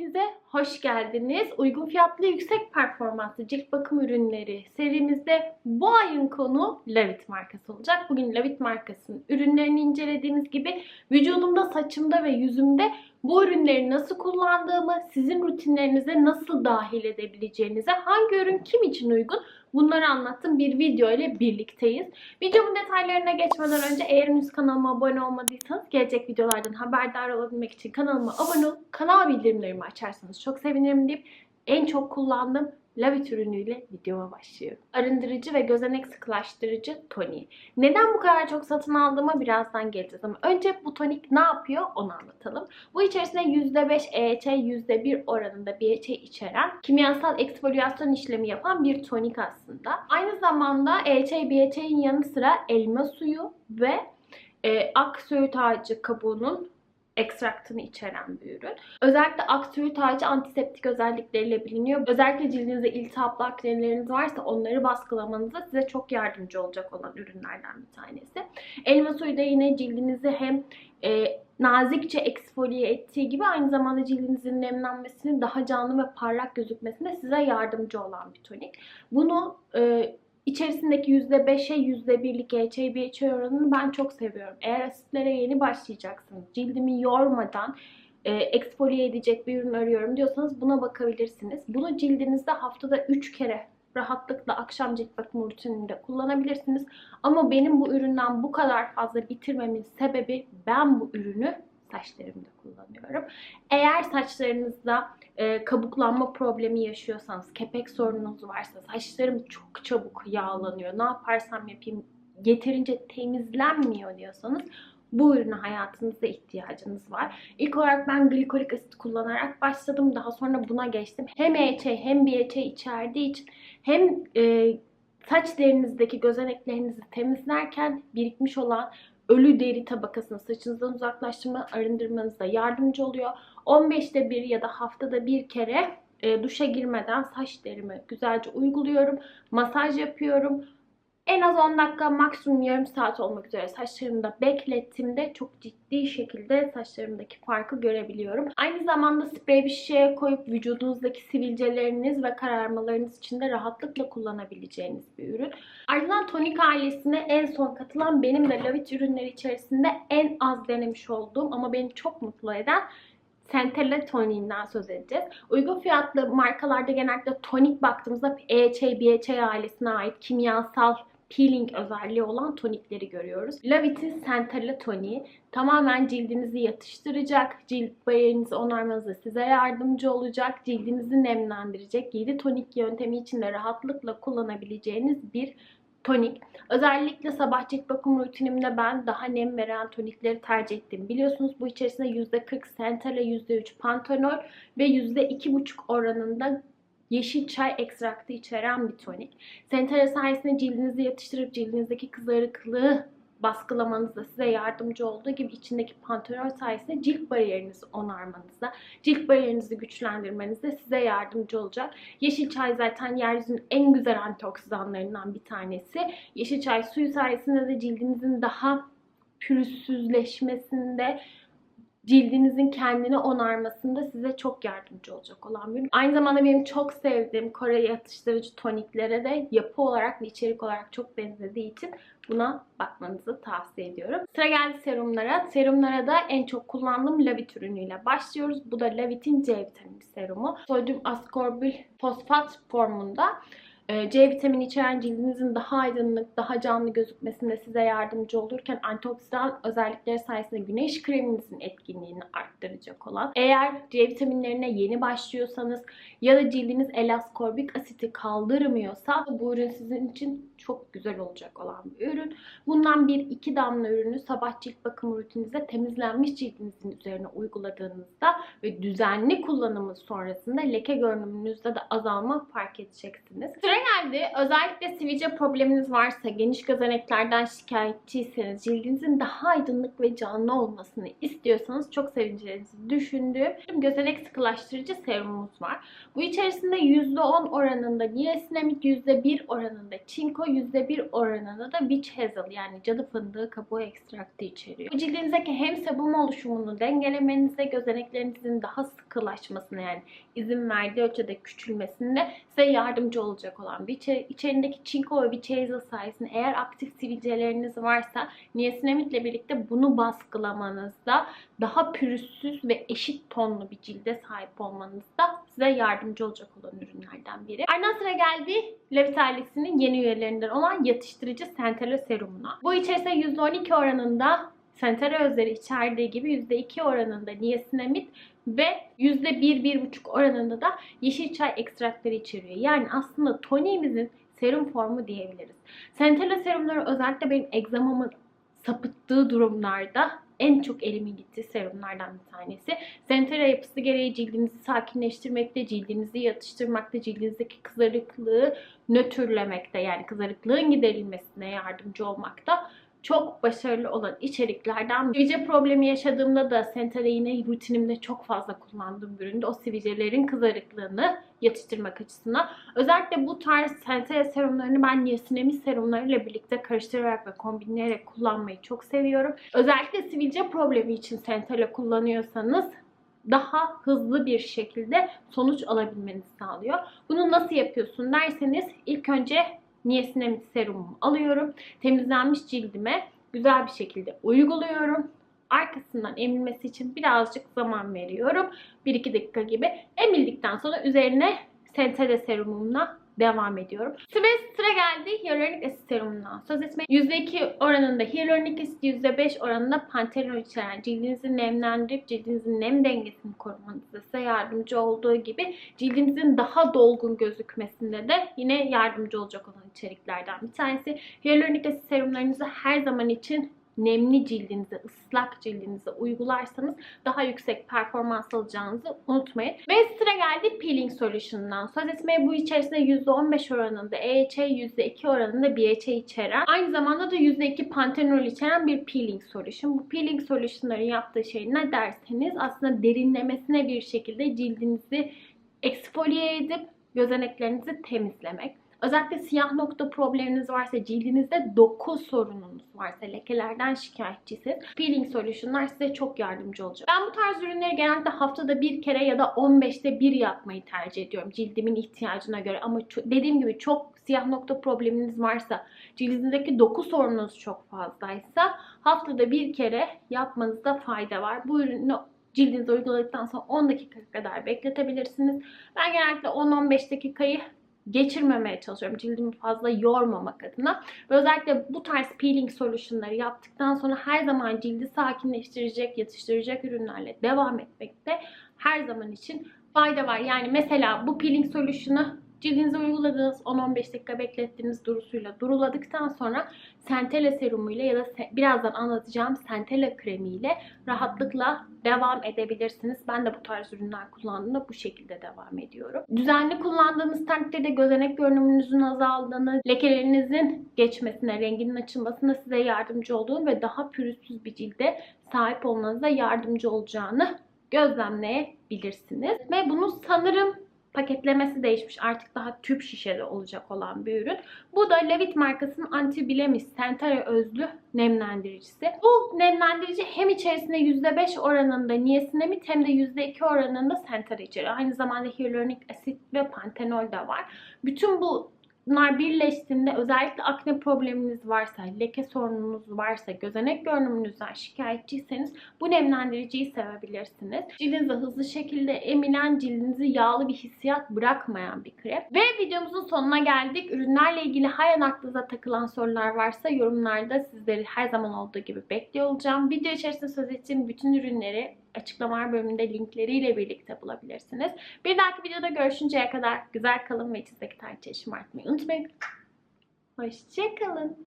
Hepinize hoş geldiniz. Uygun fiyatlı yüksek performanslı cilt bakım ürünleri serimizde bu ayın konu Lavit markası olacak. Bugün Lavit markasının ürünlerini incelediğimiz gibi vücudumda, saçımda ve yüzümde bu ürünleri nasıl kullandığımı, sizin rutinlerinize nasıl dahil edebileceğinize, hangi ürün kim için uygun bunları anlattığım bir video ile birlikteyiz. Videomun detaylarına geçmeden önce eğer henüz kanalıma abone olmadıysanız gelecek videolardan haberdar olabilmek için kanalıma abone olup kanal bildirimlerimi açarsanız çok sevinirim deyip en çok kullandığım Lavit ürünüyle videoma başlıyorum. Arındırıcı ve gözenek sıkılaştırıcı tonik. Neden bu kadar çok satın aldığıma birazdan geleceğiz ama önce bu tonik ne yapıyor onu anlatalım. Bu içerisinde %5 EHA, %1 oranında BHA içeren kimyasal eksfoliyasyon işlemi yapan bir tonik aslında. Aynı zamanda EHA, BHA'nin yanı sıra elma suyu ve e, ak söğüt ağacı kabuğunun ekstraktını içeren bir ürün. Özellikle aksiyot ağacı antiseptik özellikleriyle biliniyor. Özellikle cildinizde iltihaplı akneleriniz varsa onları baskılamanıza size çok yardımcı olacak olan ürünlerden bir tanesi. Elma suyu da yine cildinizi hem e, nazikçe eksfoliye ettiği gibi aynı zamanda cildinizin nemlenmesini daha canlı ve parlak gözükmesine size yardımcı olan bir tonik. Bunu e, İçerisindeki %5'e %1'lik EHA BHA oranını ben çok seviyorum. Eğer asitlere yeni başlayacaksınız, cildimi yormadan e, eksfoliye edecek bir ürün arıyorum diyorsanız buna bakabilirsiniz. Bunu cildinizde haftada 3 kere rahatlıkla akşam cilt bakım rutininde kullanabilirsiniz. Ama benim bu üründen bu kadar fazla bitirmemin sebebi ben bu ürünü saçlarımda kullanıyorum. Eğer saçlarınızda e, kabuklanma problemi yaşıyorsanız, kepek sorununuz varsa, saçlarım çok çabuk yağlanıyor, ne yaparsam yapayım yeterince temizlenmiyor diyorsanız bu ürüne hayatınızda ihtiyacınız var. İlk olarak ben glikolik asit kullanarak başladım. Daha sonra buna geçtim. Hem EHA hem BHA içerdiği için hem e, saç derinizdeki gözeneklerinizi temizlerken birikmiş olan ölü deri tabakasını saçınızdan uzaklaştırma, arındırmanıza yardımcı oluyor. 15'te bir ya da haftada bir kere e, duşa girmeden saç derimi güzelce uyguluyorum. Masaj yapıyorum. En az 10 dakika maksimum yarım saat olmak üzere saçlarımda beklettiğimde çok ciddi şekilde saçlarımdaki farkı görebiliyorum. Aynı zamanda sprey bir şişeye koyup vücudunuzdaki sivilceleriniz ve kararmalarınız için de rahatlıkla kullanabileceğiniz bir ürün. Ardından tonik ailesine en son katılan benim de Lavit ürünleri içerisinde en az denemiş olduğum ama beni çok mutlu eden Centella toniğinden söz edeceğiz. Uygun fiyatlı markalarda genellikle tonik baktığımızda EHA, BHA ailesine ait kimyasal peeling özelliği olan tonikleri görüyoruz. Lavit'in Centella toniği tamamen cildinizi yatıştıracak, cilt bariyerinizi onarmanıza size yardımcı olacak, cildinizi nemlendirecek, 7 tonik yöntemi içinde rahatlıkla kullanabileceğiniz bir tonik. Özellikle sabah cilt bakım rutinimde ben daha nem veren tonikleri tercih ettim. Biliyorsunuz bu içerisinde %40 Centella, %3 pantenol ve %2,5 oranında yeşil çay ekstraktı içeren bir tonik. Centella sayesinde cildinizi yatıştırıp cildinizdeki kızarıklığı baskılamanızda size yardımcı olduğu gibi içindeki pantenol sayesinde cilt bariyerinizi onarmanızda, cilt bariyerinizi güçlendirmenizde size yardımcı olacak. Yeşil çay zaten yeryüzünün en güzel antioksidanlarından bir tanesi. Yeşil çay suyu sayesinde de cildinizin daha pürüzsüzleşmesinde cildinizin kendini onarmasında size çok yardımcı olacak olan bir ürün. Aynı zamanda benim çok sevdiğim Kore yatıştırıcı toniklere de yapı olarak ve içerik olarak çok benzediği için buna bakmanızı tavsiye ediyorum. Sıra geldi serumlara. Serumlara da en çok kullandığım Lavit ürünüyle başlıyoruz. Bu da Lavit'in C vitamini serumu. Sodyum askorbil fosfat formunda. Ee, C vitamini içeren cildinizin daha aydınlık, daha canlı gözükmesinde size yardımcı olurken antioksidan özellikleri sayesinde güneş kreminizin etkinliğini arttıracak olan. Eğer C vitaminlerine yeni başlıyorsanız ya da cildiniz elaskorbik asiti kaldırmıyorsa bu ürün sizin için çok güzel olacak olan bir ürün. Bundan bir iki damla ürünü sabah cilt bakım rutininizde temizlenmiş cildinizin üzerine uyguladığınızda ve düzenli kullanımı sonrasında leke görünümünüzde de azalma fark edeceksiniz. Sıraya geldi. Özellikle sivilce probleminiz varsa, geniş gözeneklerden şikayetçiyseniz, cildinizin daha aydınlık ve canlı olmasını istiyorsanız çok sevineceğinizi düşündüğüm gözenek sıkılaştırıcı serumumuz var. Bu içerisinde %10 oranında niacinamide, %1 oranında çinko, %1 oranında da witch hazel yani cadı fındığı kabuğu ekstraktı içeriyor. Bu cildinizdeki hem sebum oluşumunu dengelemenize, gözeneklerinizin daha sıkılaşmasına yani izin verdiği ölçüde küçülmesinde size yardımcı olacak olan bir içeri, içerindeki çinko ve witch hazel sayesinde eğer aktif sivilceleriniz varsa niacinamide ile birlikte bunu baskılamanızda daha pürüzsüz ve eşit tonlu bir cilde sahip olmanızda size yardımcı olacak olan ürünlerden biri. Ardından sıra geldi Levit ailesinin yeni üyelerinden olan yatıştırıcı Centella serumuna. Bu içerisinde %12 oranında Centella özleri içerdiği gibi %2 oranında niacinamide ve %1-1,5 oranında da yeşil çay ekstraktları içeriyor. Yani aslında toniğimizin serum formu diyebiliriz. Centella serumları özellikle benim egzamamın sapıttığı durumlarda en çok elimin gittiği serumlardan bir tanesi. Centella yapısı gereği cildinizi sakinleştirmekte, cildinizi yatıştırmakta, cildinizdeki kızarıklığı nötrlemekte yani kızarıklığın giderilmesine yardımcı olmakta çok başarılı olan içeriklerden. Sivilce problemi yaşadığımda da Centella yine rutinimde çok fazla kullandığım bir üründe o sivilcelerin kızarıklığını yatıştırmak açısından. Özellikle bu tarz Centella serumlarını ben niacinamide serumlarıyla birlikte karıştırarak ve kombinleyerek kullanmayı çok seviyorum. Özellikle sivilce problemi için Centella kullanıyorsanız daha hızlı bir şekilde sonuç alabilmenizi sağlıyor. Bunu nasıl yapıyorsun derseniz ilk önce niacinamide serumumu alıyorum. Temizlenmiş cildime güzel bir şekilde uyguluyorum. Arkasından emilmesi için birazcık zaman veriyorum. 1-2 dakika gibi. Emildikten sonra üzerine Centella serumumla devam ediyorum. Ve sıra geldi hyaluronik asit serumundan söz etmeye. %2 oranında hyaluronik asit, %5 oranında pantenol içeren cildinizi nemlendirip cildinizin nem dengesini korumanızda size yardımcı olduğu gibi cildinizin daha dolgun gözükmesinde de yine yardımcı olacak olan içeriklerden bir tanesi. Hyaluronik asit serumlarınızı her zaman için nemli cildinize, ıslak cildinize uygularsanız daha yüksek performans alacağınızı unutmayın. Ve sıra geldi peeling solution'dan. Söz etmeye bu içerisinde %15 oranında EHA, %2 oranında BHA içeren, aynı zamanda da %2 pantenol içeren bir peeling solution. Bu peeling solution'ların yaptığı şey ne derseniz aslında derinlemesine bir şekilde cildinizi eksfolye edip gözeneklerinizi temizlemek. Özellikle siyah nokta probleminiz varsa, cildinizde doku sorununuz varsa, lekelerden şikayetçisiniz, peeling solutionlar size çok yardımcı olacak. Ben bu tarz ürünleri genelde haftada bir kere ya da 15'te bir yapmayı tercih ediyorum cildimin ihtiyacına göre. Ama dediğim gibi çok siyah nokta probleminiz varsa, cildinizdeki doku sorununuz çok fazlaysa haftada bir kere yapmanızda fayda var. Bu ürünü cildinize uyguladıktan sonra 10 dakika kadar bekletebilirsiniz. Ben genellikle 10-15 dakikayı geçirmemeye çalışıyorum. Cildimi fazla yormamak adına. Ve özellikle bu tarz peeling solutionları yaptıktan sonra her zaman cildi sakinleştirecek, yatıştıracak ürünlerle devam etmekte her zaman için fayda var. Yani mesela bu peeling solution'ı cildinize uyguladığınız 10-15 dakika beklettiğiniz durusuyla duruladıktan sonra Centella serumuyla ya da birazdan anlatacağım Centella kremiyle rahatlıkla devam edebilirsiniz. Ben de bu tarz ürünler kullandığımda bu şekilde devam ediyorum. Düzenli kullandığınız takdirde gözenek görünümünüzün azaldığını, lekelerinizin geçmesine, renginin açılmasına size yardımcı olduğunu ve daha pürüzsüz bir cilde sahip olmanıza yardımcı olacağını gözlemleyebilirsiniz. Ve bunu sanırım paketlemesi değişmiş. Artık daha tüp şişede olacak olan bir ürün. Bu da Levit markasının Antibilemis Centella özlü nemlendiricisi. Bu nemlendirici hem içerisinde %5 oranında niacinamid hem de %2 oranında Centella içeriyor. Aynı zamanda hyaluronik asit ve pantenol de var. Bütün bu Bunlar birleştiğinde özellikle akne probleminiz varsa, leke sorununuz varsa, gözenek görünümünüzden şikayetçiyseniz bu nemlendiriciyi sevebilirsiniz. Cildinize hızlı şekilde emilen, cildinizi yağlı bir hissiyat bırakmayan bir krem. Ve videomuzun sonuna geldik. Ürünlerle ilgili halen aklınıza takılan sorular varsa yorumlarda sizleri her zaman olduğu gibi bekliyor olacağım. Video içerisinde söz ettiğim bütün ürünleri açıklamalar bölümünde linkleriyle birlikte bulabilirsiniz. Bir dahaki videoda görüşünceye kadar güzel kalın ve içinizdeki tarçayı şımartmayı unutmayın. Hoşçakalın.